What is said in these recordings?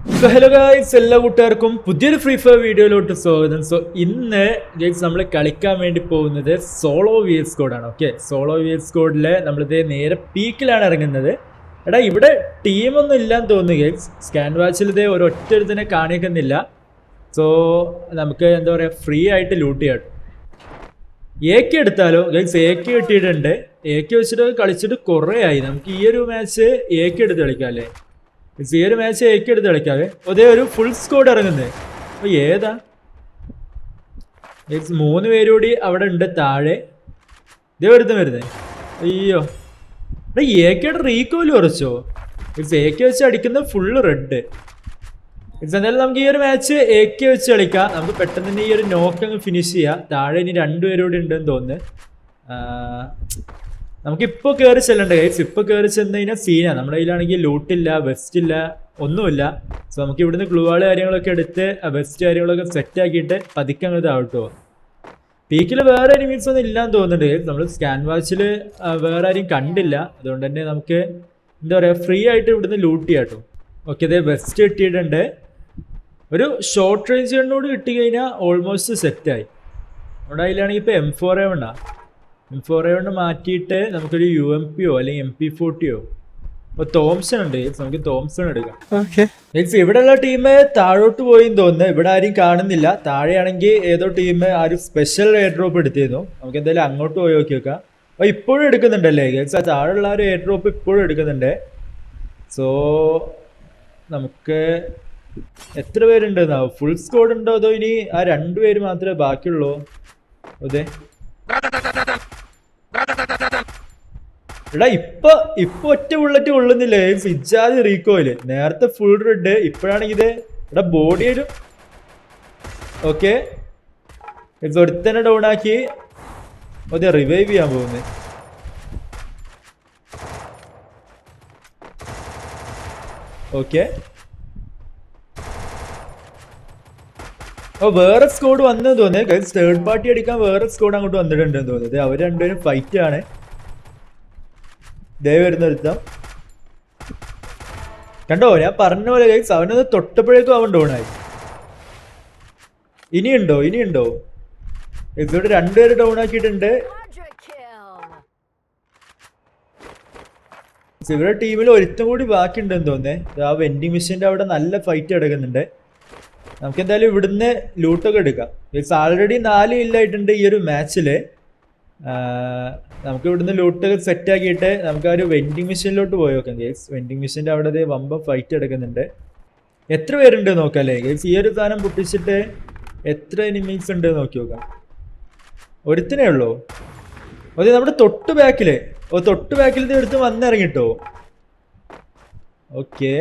So hello guys എല്ലാ കൂട്ടുകാർക്കും പുതിയൊരു ഫ്രീ ഫയർ വീഡിയോയിലോട്ട് സ്വാഗതം. സോ ഇന്ന് ഗൈസ് നമ്മൾ കളിക്കാൻ വേണ്ടി പോകുന്നത് സോളോ വി എസ് കോഡാണ് ഓക്കെ സോളോ വി എസ് കോഡിൽ നമ്മളിത് നേരെ പീക്കിലാണ് ഇറങ്ങുന്നത്. എടാ ഇവിടെ ടീമൊന്നും ഇല്ലാന്ന് തോന്നുന്നു ഗൈസ് സ്കാൻ വാച്ചിൽ ഇത് തന്നെ കാണിക്കുന്നില്ല. സോ നമുക്ക് എന്താ പറയുക ഫ്രീ ആയിട്ട് ലൂട്ട് ചെയ്യാം. എ കെ എടുത്താലോ? ഗൈസ് എ കെ കിട്ടിയിട്ടുണ്ട്. എ കെ വെച്ചിട്ട് കളിച്ചിട്ട് കുറേ ആയി. നമുക്ക് ഈ ഒരു മാച്ച് എ കെ എടുത്ത് കളിക്കാം അല്ലേ? ഒരു മാച്ച് ഏറ്റെടുത്ത് കളിക്കാവേ അതേ ഒരു ഫുൾ സ്കോഡ് ഇറങ്ങുന്നത് അപ്പൊ ഏതാ? മീൻസ് മൂന്ന് പേരുകൂടി അവിടെ ഉണ്ട് താഴെ. ഇതേ ഒരുത്തം വരുന്നേ. അയ്യോ. എടാ എ കെയുടെ റീകോയിൽ കുറച്ചോ? മീൻസ് കെ വെച്ച് അടിക്കുന്ന ഫുള്ള് റെഡ് മീൻസ് എന്തായാലും നമുക്ക് ഈ ഒരു മാച്ച് എ കെ വെച്ച് കളിക്കാം. നമുക്ക് പെട്ടെന്ന് തന്നെ ഈ ഒരു നോക്ക് അങ്ങ് ഫിനിഷ് ചെയ്യാം. താഴെ ഇനി രണ്ടുപേരും കൂടി ഉണ്ടെന്ന് തോന്നുന്നു. നമുക്കിപ്പോൾ കയറി ചെല്ലണ്ട? ഗൈസ് ഇപ്പോൾ കയറി ചെന്ന് കഴിഞ്ഞാൽ സീനാണ് നമ്മുടെ കയ്യിലാണെങ്കിൽ ലൂട്ടില്ല വെസ്റ്റ് ഇല്ല ഒന്നുമില്ല. സോ നമുക്ക് ഇവിടുന്ന് ഗ്ലൂവാൾ കാര്യങ്ങളൊക്കെ എടുത്ത് വെസ്റ്റ് കാര്യങ്ങളൊക്കെ സെറ്റ് ആക്കിയിട്ട് പതുക്കെ അങ്ങ് ആവട്ടോ പീക്കിൽ വേറെ എനിമീസ് ഒന്നും ഇല്ലാന്ന് തോന്നുന്നുണ്ട്. നമ്മൾ സ്കാൻ വാച്ചിൽ വേറെ ആരും കണ്ടില്ല. അതുകൊണ്ട് തന്നെ നമുക്ക് എന്താ പറയുക ഫ്രീ ആയിട്ട് ഇവിടുന്ന് ലൂട്ട് ചെയ്യാം കേട്ടോ ഓക്കെ അതെ വെസ്റ്റ് കിട്ടിയിട്ടുണ്ട്. ഒരു ഷോർട്ട് റേഞ്ച് കണ്ണോട് കിട്ടി കഴിഞ്ഞാൽ ഓൾമോസ്റ്റ് സെറ്റായി നമ്മുടെ കയ്യിലാണെങ്കിൽ ഇപ്പോൾ എം ഫോർ എ വേണ്ട എം ഫോർ എ കൊണ്ട് മാറ്റിയിട്ട് നമുക്കൊരു യു എം പിയോ അല്ലെങ്കിൽ എം പി ഫോർട്ടിയോ ഇപ്പോൾ തോംസൺ ഉണ്ട്. നമുക്ക് തോംസൺ എടുക്കാം. ഓക്കെ ഗൈസ് ഇവിടെയുള്ള ടീം താഴോട്ട് പോയി തോന്നുന്നു. ഇവിടെ ആരും കാണുന്നില്ല. താഴെയാണെങ്കിൽ ഏതോ ടീം ആരും സ്പെഷ്യൽ എയർ ഡ്രോപ്പ് എടുത്തിരുന്നു. നമുക്ക് എന്തായാലും അങ്ങോട്ട് പോയി നോക്കി വെക്കാം അപ്പൊ ഇപ്പോഴും എടുക്കുന്നുണ്ടല്ലേ? ഗേൾസ് ആ താഴെയുള്ള ഒരു എയർ ഡ്രോപ്പ് ഇപ്പോഴും എടുക്കുന്നുണ്ട്. സോ നമുക്ക് എത്ര പേരുണ്ട്? ഫുൾ സ്കോഡ് ഉണ്ടോ അതോ ഇനി ആ രണ്ടുപേര് മാത്രമേ ബാക്കിയുള്ളൂ? അതെ. എടാ ഇപ്പൊ ഇപ്പൊ ഒറ്റ ബുള്ളറ്റ് കൊള്ളുന്നില്ലേ ഫിജാദ് റീകോയിൽ. നേരത്തെ ഫുൾ റെഡ് ഇപ്പോഴാണെങ്കിൽ ഇത്. എടാ ബോഡി ഒരു ഓക്കെ ഒരുത്തനെ ഡൗൺ ആക്കി. അതെ റിവൈവ് ചെയ്യാൻ പോകുന്നത് ഓക്കെ ഓ വേറെ സ്കോഡ് വന്നു തോന്നിയത് തേർഡ് പാർട്ടി അടിക്കാൻ വേറെ സ്കോഡ് അങ്ങോട്ട് വന്നിട്ടുണ്ടെന്ന് തോന്നിയത് അവർ രണ്ടുപേരും ഫൈറ്റ് ആണ്. ദേ വരുന്ന ഒരുത്തം കണ്ടോ ഞാൻ പറഞ്ഞ പോലെ ഗൈസ് അവനത് തൊട്ടപ്പോഴേക്കും അവൻ ഡൗണായി ഇനിയുണ്ടോ ഇനിയുണ്ടോ? ഇവിടെ രണ്ടുപേര് ഡൗൺ ആക്കിയിട്ടുണ്ട്. ഇവരുടെ ടീമിൽ ഒരുത്തം കൂടി ബാക്കിയുണ്ടെന്ന് തോന്നുന്നേ. ആ വെൻഡിങ് മെഷീന്റെ അവിടെ നല്ല ഫൈറ്റ് കിടക്കുന്നുണ്ട് നമുക്ക് എന്തായാലും ഇവിടുന്ന് ലൂട്ടൊക്കെ എടുക്കാം. മീൻസ് ആൾറെഡി നാല് ഇല്ലായിട്ടുണ്ട് ഈ ഒരു മാച്ചിൽ നമുക്ക് ഇവിടുന്ന് ലൂട്ട് സെറ്റ് ആക്കിയിട്ട് നമുക്ക് ആ ഒരു വെൻഡിങ് മെഷീനിലോട്ട് പോയി നോക്കാം ഗേൾസ് വെൻഡിങ് മെഷീന്റെ അവിടെ ഒരു വമ്പ ഫൈറ്റ് എടുക്കുന്നുണ്ട്. എത്ര പേരുണ്ട് നോക്കാം അല്ലേ ഗേൾസ് ഈ ഒരു സാധനം പൊട്ടിച്ചിട്ട് എത്ര എനിമീസ് ഉണ്ട് നോക്കി നോക്കാം. ഒരുത്തിനേ ഉള്ളൂ. അതെ നമ്മുടെ തൊട്ട് ബാക്കിൽ ഓ തൊട്ട് ബാക്കിൽ ഇത് എടുത്ത് വന്നിറങ്ങിട്ടോ. ഓക്കെ.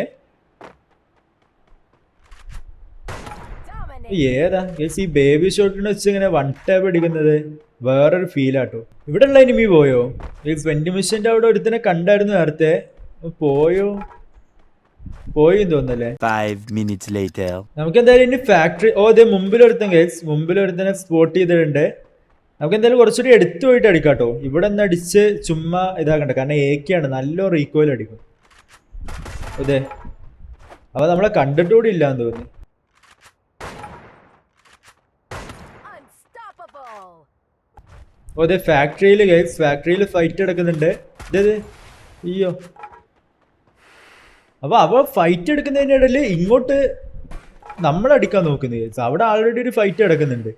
ഏതാ ഗേൾസ് ഈ ബേബി ഷോട്ടിനെ വെച്ച് ഇങ്ങനെ വൺ ടാപ്പ് അടിക്കുന്നത്. വേറൊരു ഫീലാട്ടോ ഇവിടെ ഉള്ള എനിമി പോയോ? ഈ വെന്റി മിഷന്റെ അവിടെ ഒരുത്തിനെ കണ്ടായിരുന്നു നേരത്തെ. പോയോ? പോയി തോന്നല്ലേ. നമുക്ക് എന്തായാലും ഇനി ഫാക്ടറി ഓ അതെ മുമ്പിലൊരുത്തൻ ഗൈസ് മുമ്പിലൊരുത്തനെ സ്പോട്ട് ചെയ്തിട്ടുണ്ട്. നമുക്ക് എന്തായാലും കുറച്ചുകൂടി എടുത്തു പോയിട്ട് അടിക്കാട്ടോ ഇവിടെ നിന്ന് അടിച്ച് ചുമ്മാ ഇതാക്കണ്ട. കാരണം ഏക്കാണ് നല്ല റീക്കോയിൽ അടിക്കും. അതെ അപ്പൊ നമ്മളെ കണ്ടിട്ടുകൂടി ഇല്ലാന്ന് തോന്നി ഓ അതെ ഫാക്ടറിയിൽ ഗൈസ് ഫാക്ടറിയിൽ ഫൈറ്റ് നടക്കുന്നുണ്ട് ഇതേ അയ്യോ. അപ്പൊ അവ ഫൈറ്റ് എടുക്കുന്നതിന്റെ ഇടയിൽ ഇങ്ങോട്ട് നമ്മൾ അടിക്കാൻ നോക്കുന്നത് ഗൈസ് അവിടെ ആൾറെഡി ഒരു ഫൈറ്റ് നടക്കുന്നുണ്ട്.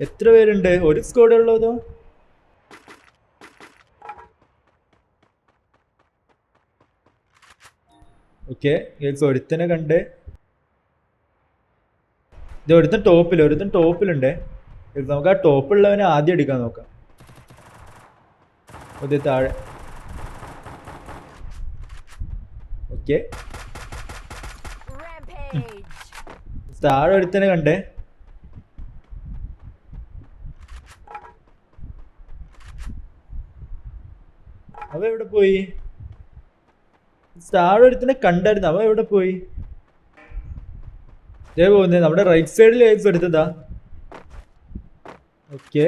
എത്ര പേരുണ്ട്? ഒരു സ്കോഡ് ഉള്ളതോ ഓക്കെ ഗൈസ് ഒരുത്തനെ കണ്ട് ഇത് ഒരുത്തൻ ടോപ്പിൽ ഒരുത്തൻ ടോപ്പിലുണ്ട്. നമുക്ക് ആ ടോപ്പുള്ളവനെ ആദ്യം എടുക്കാൻ നോക്കാം. ഇത് താഴെ. ഓക്കെ. താഴെ ഒരുത്തനെ കണ്ടേ. അവ എവിടെ പോയി? താഴെ ഒരുത്തനെ കണ്ടായിരുന്നു. അവ എവിടെ പോയി? ഇതേ പോകുന്നത് നമ്മുടെ റൈറ്റ് സൈഡിൽ ലൈഫ് എടുത്തതാ. ഓക്കെ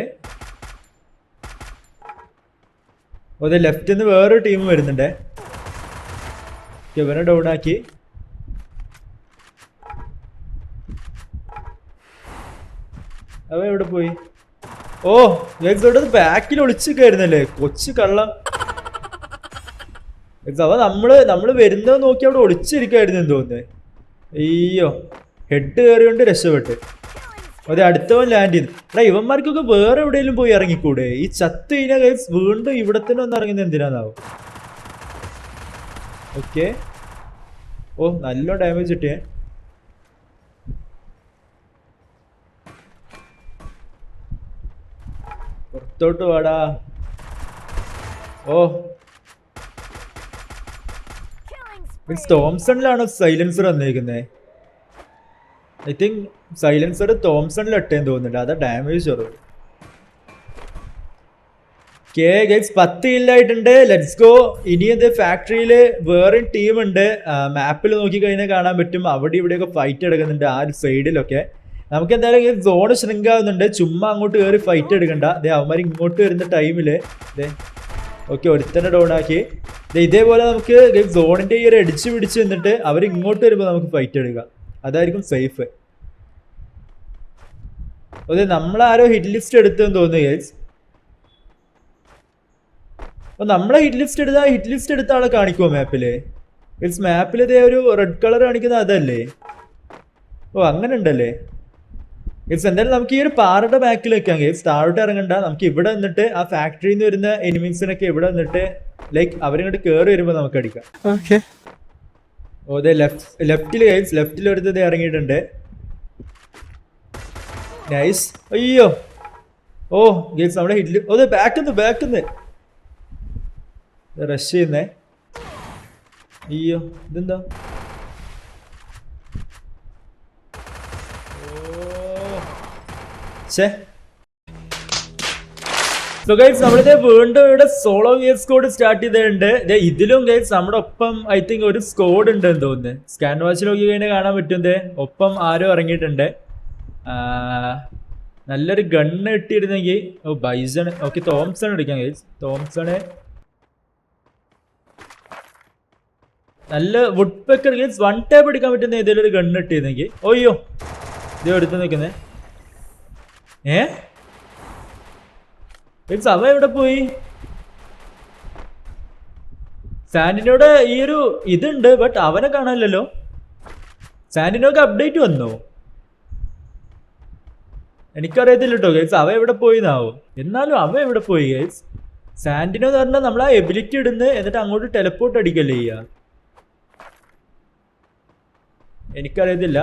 അതെ ലെഫ്റ്റിൽ നിന്ന് വേറൊരു ടീം വരുന്നുണ്ടേ. ഇവനെ ഡൗൺ ആക്കി. അവ എവിടെ പോയി? ഓ എക്സ് അവിടെ ബാക്കിൽ ഒളിച്ചിരിക്കായിരുന്നല്ലേ കൊച്ചു കള്ളം. എക്സ് അവ നമ്മൾ നമ്മൾ വരുന്നത് നോക്കി അവിടെ ഒളിച്ചിരിക്കായിരുന്നു തോന്നുന്നേ. അയ്യോ. ഹെഡ് കയറിയോണ്ട് രക്ഷപ്പെട്ട്. അതെ അടുത്തവൻ ലാൻഡ് ചെയ്തു. എടാ ഇവന്മാർക്കൊക്കെ വേറെ എവിടെയെങ്കിലും പോയി ഇറങ്ങിക്കൂടെ? ഈ ചത്ത് കഴിഞ്ഞാൽ വീണ്ടും ഇവിടെ തന്നെ ഒന്ന് ഇറങ്ങുന്നത് എന്തിനാന്നാവും? ഓക്കെ ഓ നല്ല ഡാമേജ് കിട്ടിയേ. പുറത്തോട്ട് വാടാ. ഓ. മീൻസ് തോംസണിലാണോ സൈലൻസർ വന്നേക്കുന്നത് ഐ തിങ്ക് സൈലൻസർ തോംസണിൽ ഇട്ടേന്ന് തോന്നുന്നുണ്ട്. അതാ ഡാമേജ് ചെറുത് കെ ഗൈസ് പത്ത് ഇല്ലായിട്ടുണ്ട് ലെറ്റ്സ് ഗോ ഇനി എന്ത് ഫാക്ടറിയിൽ വേറെ ടീം ഉണ്ട്. മാപ്പിൽ നോക്കി കഴിഞ്ഞാൽ കാണാൻ പറ്റും. അവിടെ ഇവിടെയൊക്കെ ഫൈറ്റ് എടുക്കുന്നുണ്ട് ആ ഒരു സൈഡിലൊക്കെ നമുക്ക് എന്തായാലും സോൺ ആവുന്നുണ്ട്. ചുമ്മാ അങ്ങോട്ട് കയറി ഫൈറ്റ് എടുക്കണ്ട. അതെ അവന്മാർ ഇങ്ങോട്ട് വരുന്ന ടൈമിൽ അതെ ഓക്കെ ഒരുത്തന്നെ ഡൗൺ ആക്കി. ഇതേപോലെ നമുക്ക് സോണിന്റെ ഈ ഒരു അടിച്ച് പിടിച്ച് നിന്നിട്ട് അവർ ഇങ്ങോട്ട് വരുമ്പോൾ നമുക്ക് ഫൈറ്റ് എടുക്കാം. അതായിരിക്കും സേഫ് അതെ നമ്മളാരോ ഹിറ്റ് ലിസ്റ്റ് എടുത്തെന്ന് ഗൈസ് അപ്പൊ നമ്മളെ ഹിറ്റ് ലിസ്റ്റ് എടുത്താൽ ഹിറ്റ് ലിസ്റ്റ് എടുത്ത ആളെ കാണിക്കുമോ മാപ്പിൽ ഗൈസ് മാപ്പിൽ ഇതേ ഒരു റെഡ് കളർ കാണിക്കുന്ന അതല്ലേ? ഓ അങ്ങനെ ഉണ്ടല്ലേ ഗൈസ് എന്തായാലും നമുക്ക് ഈ ഒരു പാറയുടെ ബാക്കിൽ വെക്കാം ഗൈസ് താഴോട്ട് ഇറങ്ങണ്ട. നമുക്ക് ഇവിടെ നിന്നിട്ട് ആ ഫാക്ടറിയിൽ നിന്ന് വരുന്ന എനിമീസിനൊക്കെ ഇവിടെ നിന്നിട്ട് ലൈക്ക് അവരിങ്ങോട്ട് കയറി വരുമ്പോൾ നമുക്ക് അടിക്കാം. Okay. ഓ ദേ ലെഫ്റ്റ് ലെഫ്റ്റിൽ ഗൈസ് ലെഫ്റ്റിൽ ഒരുത്തത് ഇറങ്ങിയിട്ടുണ്ട്. നൈസ് അയ്യോ. ഓ ഗൈസ് നമ്മുടെ ഹിറ്റിൽ ഓ ബാക്ക് ബാക്കിന്ന് ബാക്കിന്ന് റഷ് ചെയ്യുന്നേ. അയ്യോ ഇതെന്താ? ഛേ. സോ ഗൈസ് നമ്മളിത് വീണ്ടും ഇവിടെ സോളോ വിയർ സ്കോഡ് സ്റ്റാർട്ട് ചെയ്തിട്ടുണ്ട്. ഇതിലും ഗൈസ് നമ്മുടെ ഒപ്പം ഐ തിങ്ക് ഒരു സ്കോഡ് ഉണ്ട് എന്ന് തോന്നുന്നു. സ്കാൻ വാച്ച് നോക്കി കഴിഞ്ഞാൽ കാണാൻ പറ്റുന്നത് ഒപ്പം ആരോ ഇറങ്ങിയിട്ടുണ്ട്. നല്ലൊരു ഗണ്ണ് ഇട്ടിരുന്നെങ്കിൽ ഓ ബൈസൺ ഓക്കെ തോംസൺ എടുക്കാം ഗൈസ് തോംസണ് നല്ല woodpecker guys one tap എടുക്കാൻ പറ്റുന്ന ഏതെങ്കിലും ഒരു ഗണ്ണ് ഇട്ടിരുന്നെങ്കിൽ ഓയ്യോ ഇത് എടുത്ത് നിൽക്കുന്നേ. ഏ? ഗൈസ് അവ എവിടെ പോയി? സാൻഡിനോട് ഈ ഒരു ഇതുണ്ട് ബട്ട് അവനെ കാണാനില്ലല്ലോ. സാൻഡിനോക്ക് അപ്ഡേറ്റ് വന്നോ? എനിക്കറിയത്തില്ല കേട്ടോ ഗൈസ് അവ എവിടെ പോയി എന്നാവോ എന്നാലും അവ എവിടെ പോയി ഗൈസ് സാൻഡിനോ എന്ന് പറഞ്ഞാൽ നമ്മൾ ആ എബിലിറ്റി ഇടുന്ന് എന്നിട്ട് അങ്ങോട്ട് ടെലപ്പോർട്ട് അടിക്കല്ലേ ചെയ്യുക എനിക്കറിയത്തില്ല.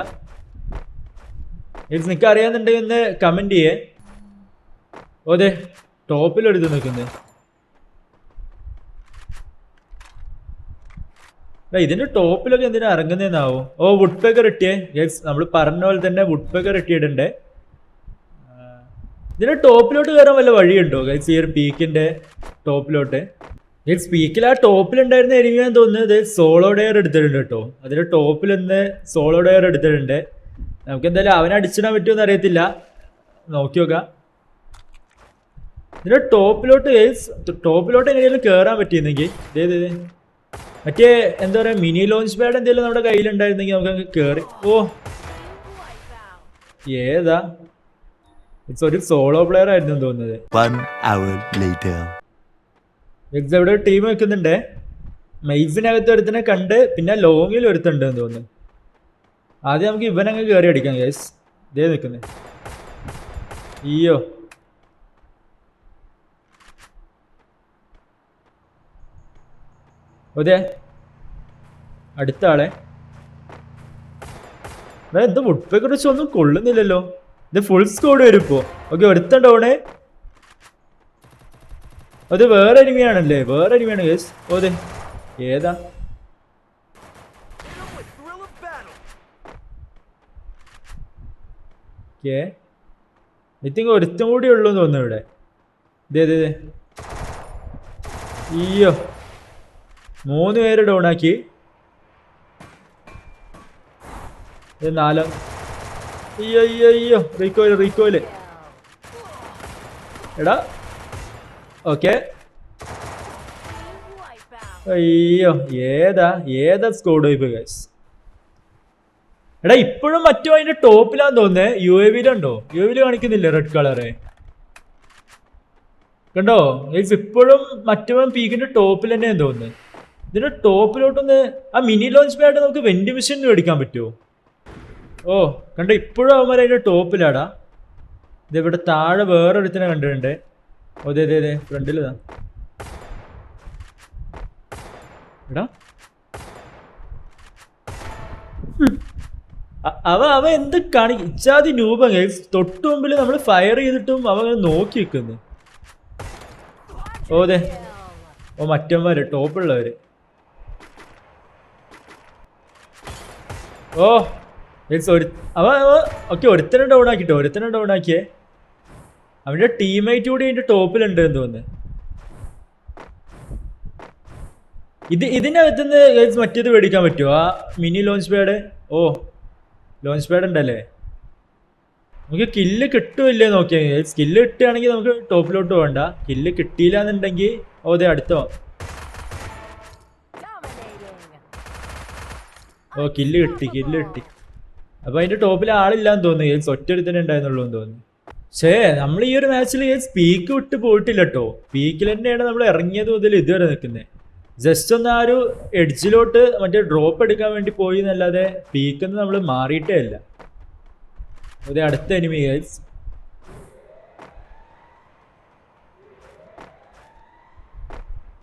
ഗൈസ് നിനക്ക് അറിയാന്നുണ്ടെങ്കിൽ ഒന്ന് കമന്റ് ചെയ്യേ. ഓ അതെ ടോപ്പിലെടുത്ത് നിൽക്കുന്നത് ഇതിന്റെ ടോപ്പിലൊക്കെ എന്തിനാ ഇറങ്ങുന്നതെന്നാവോ ഓ വുഡ് പേക്കർ ഇട്ടിയേ. യെസ് നമ്മൾ പറഞ്ഞ പോലെ തന്നെ വുഡ് പേക്കർ ഇട്ടിയിട്ടുണ്ട് ഇതിന്റെ ടോപ്പിലോട്ട് കയറാൻ വല്ല വഴിയുണ്ടോ? ഗൈസ് ഈ ഒരു പീക്കിന്റെ ടോപ്പിലോട്ട്. ഗൈസ് പീക്കിൽ ആ ടോപ്പിലുണ്ടായിരുന്ന ഞാൻ തോന്നുന്നത് സോളോ ഡെയർ എടുത്തിട്ടുണ്ട് കേട്ടോ. അതിന്റെ ടോപ്പിൽ നിന്ന് സോളോ ഡെയർ എടുത്തിട്ടുണ്ട്. നമുക്ക് എന്തായാലും അവനെ അടിച്ചിടാൻ പറ്റുമെന്ന് അറിയത്തില്ല. നോക്കി നോക്കാം ഇതിന്റെ ടോപ്പിലോട്ട് ടോപ്പിലോട്ട് എങ്ങനെയാലും കയറാൻ പറ്റിയിരുന്നെങ്കിൽ. മറ്റേ എന്താ പറയാ മിനി ലോഞ്ച് പാഡ് എന്തെങ്കിലും നമ്മുടെ കയ്യിലുണ്ടായിരുന്നെങ്കിൽ നമുക്ക് അങ്ങ് കയറി ഓ. ഏതാ? ഇറ്റ്സ് ഒരു സോളോ പ്ലെയർ ആയിരുന്നു തോന്നുന്നത്. One hour later. എക്സ് എവിടെ ടീം വെക്കുന്നുണ്ട്? മെയ്സിനകത്ത് ഒരുത്തനെ കണ്ട് പിന്നെ ലോങ്ങിൽ ഒരുത്തുണ്ട് എന്ന് തോന്നുന്നു. ആദ്യം നമുക്ക് ഇവനങ്ങ് കയറി അടിക്കാം ഗൈസ് ഇതേ നിൽക്കുന്നത് അയ്യോ. അതെ അടുത്ത ആളെ എന്താ വുഡ്പേക്കർ വെച്ച് ഒന്നും കൊള്ളുന്നില്ലല്ലോ. ഇത് ഫുൾ സ്കോഡ് വരും ഇപ്പോ. ഓക്കെ ഒരുത്തൻ അവിടെ. അത് വേറെ അനിമയാണല്ലേ വേറെ അനിമയാണ് കേസ് ഓതെ ഏതാ? ഓക്കേ. ഐ തിങ്ക് ഒരുത്തും കൂടി ഉള്ളൂ എന്ന് തോന്നുന്നു ഇവിടെ. ഇതേ അതെ അയ്യോ. മൂന്ന് പേര് ഇത് നാലാം. അയ്യോ അയ്യോ അയ്യോ റീക്കോയിൽ റീകോയിൽ എടാ. ഓക്കെ അയ്യോ ഏതാ ഏതാ സ്കോഡ് വൈപ്പ് ഗൈസ് എടാ ഇപ്പോഴും മറ്റോ അതിന്റെ ടോപ്പിലാന്ന് തോന്നുന്നേ. യു എ വിയിലുണ്ടോ യു എ വിയിൽ കാണിക്കുന്നില്ലേ റെഡ് കളറ് കണ്ടോ? ഗൈസ് ഇപ്പോഴും മറ്റവൻ പീക്കിന്റെ ടോപ്പിൽ തന്നെയാന്ന് തോന്നുന്നത് ഇതിന്റെ ടോപ്പിലോട്ടൊന്ന് ആ മിനി ലോഞ്ച് പാഡ് നമുക്ക് മെഷീൻ മേടിക്കാൻ പറ്റുമോ? ഓ കണ്ട? ഇപ്പോഴും അവന്മാർ അതിന്റെ ടോപ്പിലാടാ. ഇത് ഇവിടെ താഴെ വേറെ ഒരുത്തിനെ കണ്ടിട്ടുണ്ട്. ഓ അതെ അതെ അതെ ഫ്രണ്ടിൽ എടാ. അവ അവ എന്ത് കാണി ഇച്ചാതി രൂപ തൊട്ടു മുമ്പിൽ നമ്മൾ ഫയർ ചെയ്തിട്ടും അവ നോക്കി നിൽക്കുന്നു ഓ അതെ ഓ മറ്റന്മാര് ടോപ്പുള്ളവര്. ഓ മീൻസ് ഒരു അവ ഓക്കെ ഒരുത്തനെ ഡൗൺ ആക്കിട്ടോ ഒരുത്തനെ ഡൗൺ ആക്കിയേ. അവന്റെ ടീംമേറ്റ് കൂടി അതിന്റെ ടോപ്പിലുണ്ട് എന്ന് തോന്നുന്നു. ഇത് ഇതിനകത്ത് നിന്ന് മറ്റേത് മേടിക്കാൻ പറ്റുമോ ആ മിനി ലോഞ്ച് പാഡ് ഓ ലോഞ്ച് പാഡ് ഉണ്ടല്ലേ? നമുക്ക് കില്ല് കിട്ടുമില്ലേ നോക്കിയാൽ സ്കില്ല് കിട്ടുകയാണെങ്കിൽ നമുക്ക് ടോപ്പിലോട്ട് പോകണ്ട. കില്ല് കിട്ടിയില്ല എന്നുണ്ടെങ്കിൽ ഓ അതെ അടുത്തോ ഓ കില്ല് കിട്ടി കില്ല് കിട്ടി. അപ്പൊ അതിന്റെ ടോപ്പിൽ ആളില്ലാന്ന് തോന്നുന്നു. ഗെയിംസ് ഒറ്റൊരുത്തന്നെ ഉണ്ടായിരുന്നുള്ളൂ എന്ന് തോന്നുന്നു. പക്ഷേ നമ്മൾ ഈ ഒരു മാച്ചിൽ പീക്ക് വിട്ട് പോയിട്ടില്ല കേട്ടോ പീക്കിൽ തന്നെയാണ് നമ്മൾ ഇറങ്ങിയത് മുതൽ ഇതുവരെ നിൽക്കുന്നത് ജസ്റ്റ് ഒന്ന് ആ ഒരു എഡ്ജിലോട്ട് മറ്റേ ഡ്രോപ്പ് എടുക്കാൻ വേണ്ടി പോയി എന്നല്ലാതെ പീക്കിന്ന് നമ്മൾ മാറിയിട്ടേ ഇല്ല. അതെ അടുത്ത എനിമി ഗൈസ്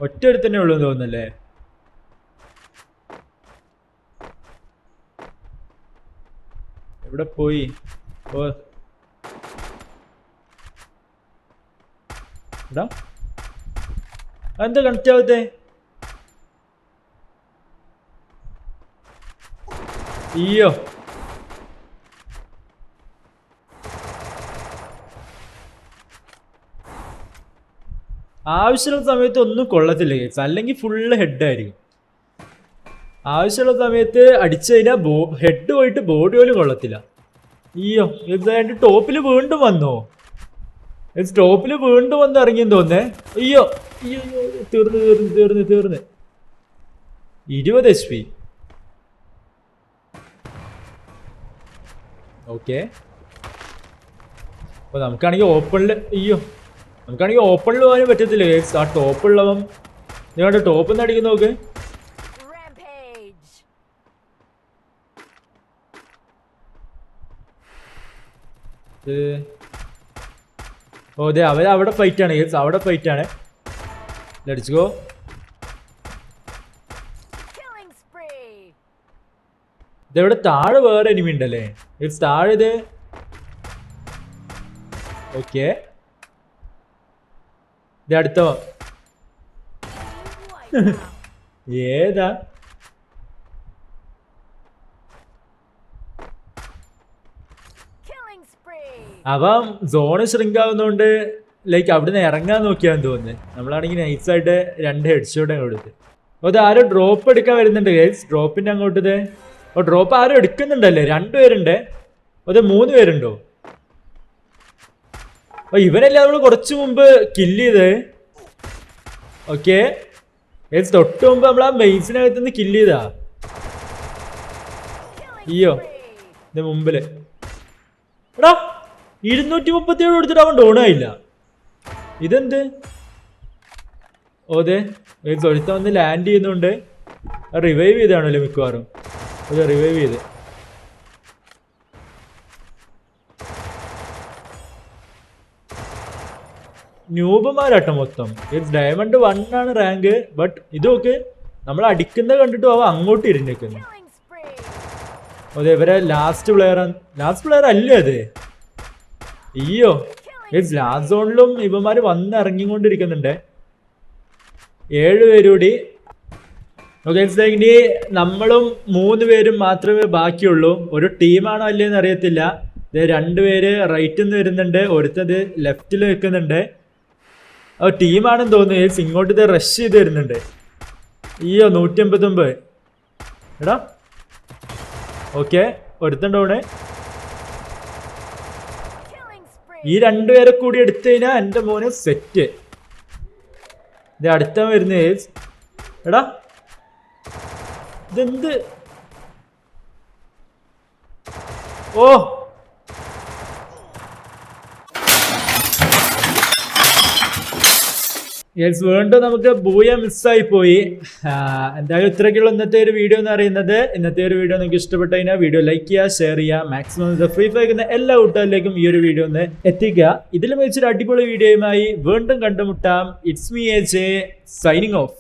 ഒറ്റ തന്നെ ഉള്ളൂ എന്ന് തോന്നുന്നല്ലേ എവിടെ പോയി. ഓ എടാ. ആവത്തെ? അയ്യോ. ആവശ്യമുള്ള സമയത്ത് ഒന്നും കൊള്ളത്തില്ല കേസ്. അല്ലെങ്കിൽ ഫുള്ള് ഹെഡ് ആയിരിക്കും. ആവശ്യമുള്ള സമയത്ത് അടിച്ചു കഴിഞ്ഞാൽ ബോ ഹെഡ് പോയിട്ട് ബോഡി പോലും കൊള്ളത്തില്ല. അയ്യോ എന്തായാലും ടോപ്പിൽ വീണ്ടും വന്നോ? ടോപ്പിൽ വീണ്ടും വന്ന് ഇറങ്ങിയെന്ന് തോന്നേ അയ്യോ അയ്യോ തീർന്ന് തീർന്ന് തീർന്ന് തീർന്ന്. ഇരുപത് എച്ച് പി ഓക്കെ അപ്പൊ നമുക്കാണെങ്കിൽ ഓപ്പണിൽ അയ്യോ നമുക്കാണെങ്കിൽ ഓപ്പണിൽ പോകാനും പറ്റത്തില്ല ആ ടോപ്പുള്ളവൻ നിങ്ങളുടെ ടോപ്പിൽ നിന്ന് അടിക്കുന്ന നോക്ക് Rampage! ഇത് ഓ അതെ അവർ അവിടെ ഫൈറ്റ് ആണ് അവിടെ ഫൈറ്റ് ആണ്. Let's go! ഇതെവിടെ താഴെ വേറെ എനിമി ഉണ്ടല്ലേ? ഇത് താഴെ ഇത്. ഓക്കെ ഇത് അടുത്തോ? ഏതാ? അവൻ സോണ് ഷ്രിങ്ക് ആവുന്നതുകൊണ്ട് ലൈക്ക് അവിടുന്ന് ഇറങ്ങാൻ നോക്കിയാന്ന് തോന്നുന്നത് നമ്മളാണെങ്കിൽ നൈസായിട്ട് രണ്ട് ഹെഡ്ഷോട്ട് കൊടുത്ത് അപ്പോൾ അത് ആരോ ഡ്രോപ്പ് എടുക്കാൻ വരുന്നുണ്ട് ഗൈസ് ഡ്രോപ്പിന്റെ അങ്ങോട്ട് ഇത് ഓ ഡ്രോപ്പ് ആരും എടുക്കുന്നുണ്ടല്ലേ? രണ്ടുപേരുണ്ട് അത് മൂന്ന് പേരുണ്ടോ? ഓ ഇവനല്ലേ നമ്മൾ കുറച്ച് മുമ്പ് കില്ല് ചെയ്ത് ഓക്കെ ഗൈസ് തൊട്ട് മുമ്പ് നമ്മൾ ആ മെയ്സിനകത്ത് നിന്ന് കില്ല് ചെയ്താ? അയ്യോ! ഇത് മുമ്പിൽ. എടാ ഇരുന്നൂറ്റി മുപ്പത്തി ഏഴ് കൊടുത്തിട്ട് അവൻ ഡോൺ ആയില്ല. ഇതെന്ത്? ഓ അതെ തൊഴുത്ത വന്ന് ലാൻഡ് ചെയ്യുന്നുണ്ട്. റിവൈവ് ചെയ്താണല്ലോ മിക്കവാറും. അതെ റിവൈവ് ചെയ്ത്. ന്യൂബന്മാരാട്ടോ മൊത്തം. ഇറ്റ്സ് ഡയമണ്ട് വൺ ആണ് റാങ്ക് ബട്ട് ഇതൊക്കെ നമ്മൾ അടിക്കുന്ന കണ്ടിട്ട് അവ അങ്ങോട്ട് ഇരുന്നേക്കുന്നു! അതെ ഇവരെ ലാസ്റ്റ് പ്ലെയർ ലാസ്റ്റ് പ്ലെയർ അല്ലേ അത് അയ്യോ ഈ ഗ്ലാസ് സോണിലും ഇവന്മാര് വന്നിറങ്ങിക്കൊണ്ടിരിക്കുന്നുണ്ട് ഏഴ് പേരൂടി ഇനി നമ്മളും മൂന്ന് പേരും മാത്രമേ ബാക്കിയുള്ളൂ. ഒരു ടീമാണോ അല്ലേന്ന് അറിയത്തില്ല. രണ്ടുപേര് റൈറ്റിൽ നിന്ന് വരുന്നുണ്ട്. ഒരുത്തത് ലെഫ്റ്റിൽ നിൽക്കുന്നുണ്ട്. ഓ ടീമാണെന്ന് തോന്നുന്നു. ഏസ് ഇങ്ങോട്ട് ഇത് റഷ് ചെയ്ത് വരുന്നുണ്ട്. അയ്യോ നൂറ്റി അമ്പത്തൊമ്പത് എടാ ഓക്കെ spree! ഈ രണ്ടുപേരെ കൂടി എടുത്തു കഴിഞ്ഞാൽ എന്റെ മോന് സെറ്റ് ഇത് അടുത്ത വരുന്നത് എടാ ഇതെന്ത്? ഓ യെസ് വീണ്ടും നമുക്ക് ബൂയ മിസ്സായി പോയി. എന്തായാലും ഇത്രയ്ക്കുള്ള ഇന്നത്തെ ഒരു വീഡിയോ എന്ന് പറയുന്നത്. ഇന്നത്തെ ഒരു വീഡിയോ നിങ്ങൾക്ക് ഇഷ്ടപ്പെട്ടു കഴിഞ്ഞാൽ വീഡിയോ ലൈക്ക് ചെയ്യുക ഷെയർ ചെയ്യുക. മാക്സിമം ഫ്രീ ഫയർ എന്ന എല്ലാ കൂട്ടുകാരിലേക്കും ഈ ഒരു വീഡിയോ ഒന്ന് എത്തിക്കുക. ഇതിൽ വെച്ചൊരു അടിപൊളി വീഡിയോയുമായി വീണ്ടും കണ്ടുമുട്ടാം. It's me a signing off